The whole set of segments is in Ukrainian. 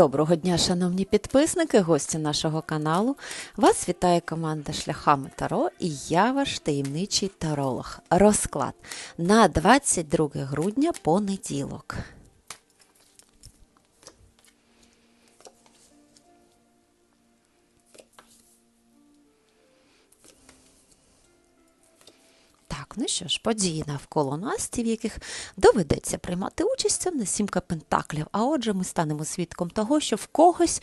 Доброго дня, шановні підписники, гості нашого каналу. Вас вітає команда Шляхами Таро і я ваш таємничий таролог. Розклад на 22 грудня понеділок. Так, ну що ж, події навколо нас, ті, в яких доведеться приймати участь, це нас сімка пентаклів. А отже, ми станемо свідком того, що в когось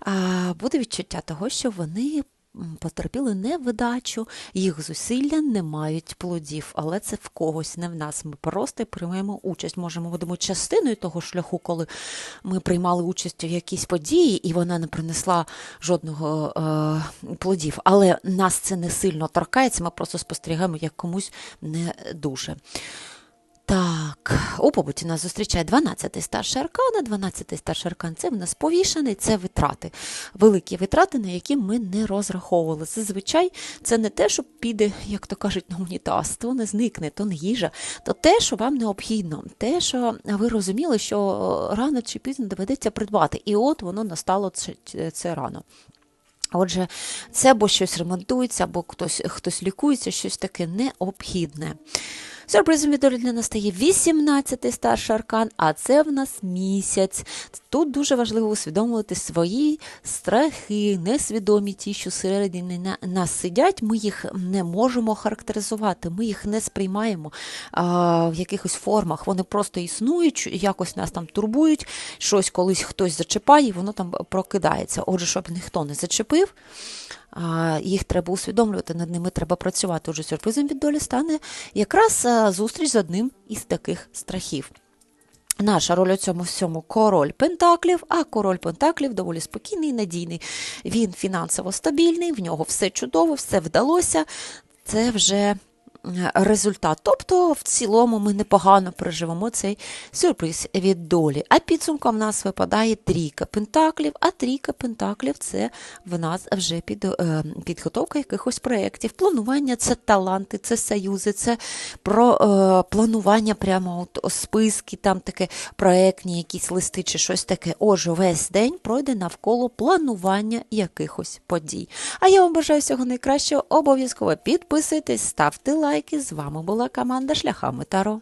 а, буде відчуття того, що вони потерпіли невдачу, їх зусилля не мають плодів, але це в когось, не в нас. Ми просто приймаємо участь. Може, ми будемо частиною того шляху, коли ми приймали участь у якійсь події, і вона не принесла жодного е, плодів. Але нас це не сильно торкається, ми просто спостерігаємо, як комусь не дуже. Так, у побуті нас зустрічає 12-й старший аркан, а 12-й старший аркан це в нас повішений, це витрати. Великі витрати, на які ми не розраховували. Зазвичай це не те, що піде, як то кажуть, на унітаз, то не зникне, то не їжа, то те, що вам необхідно, те, що ви розуміли, що рано чи пізно доведеться придбати. І от воно настало це, це рано. Отже, це або щось ремонтується, або хтось, хтось лікується, щось таке необхідне. Сюрпризом від долі для нас стає 18-й старший аркан, а це в нас місяць. Тут дуже важливо усвідомлювати свої страхи, несвідомі ті, що всередині нас сидять. Ми їх не можемо характеризувати, ми їх не сприймаємо а, в якихось формах. Вони просто існують, якось нас там турбують, щось колись хтось зачіпає, воно там прокидається. Отже, щоб ніхто не зачепив. Їх треба усвідомлювати, над ними треба працювати. Отже, сюрпризом від долі стане якраз зустріч з одним із таких страхів. Наша роль у цьому всьому король Пентаклів, а король Пентаклів доволі спокійний, і надійний. Він фінансово стабільний, в нього все чудово, все вдалося. Це вже е, результат. Тобто, в цілому, ми непогано переживемо цей сюрприз від долі. А підсумком в нас випадає трійка пентаклів, а трійка пентаклів це в нас вже під, е, підготовка якихось проєктів. Планування це таланти, це союзи, це про е, планування прямо от, списки, там таке проєктні якісь листи чи щось таке. Отже, весь день пройде навколо планування якихось подій. А я вам бажаю всього найкращого. Обов'язково підписуйтесь, ставте лайки. З вами була команда Шляхами Таро.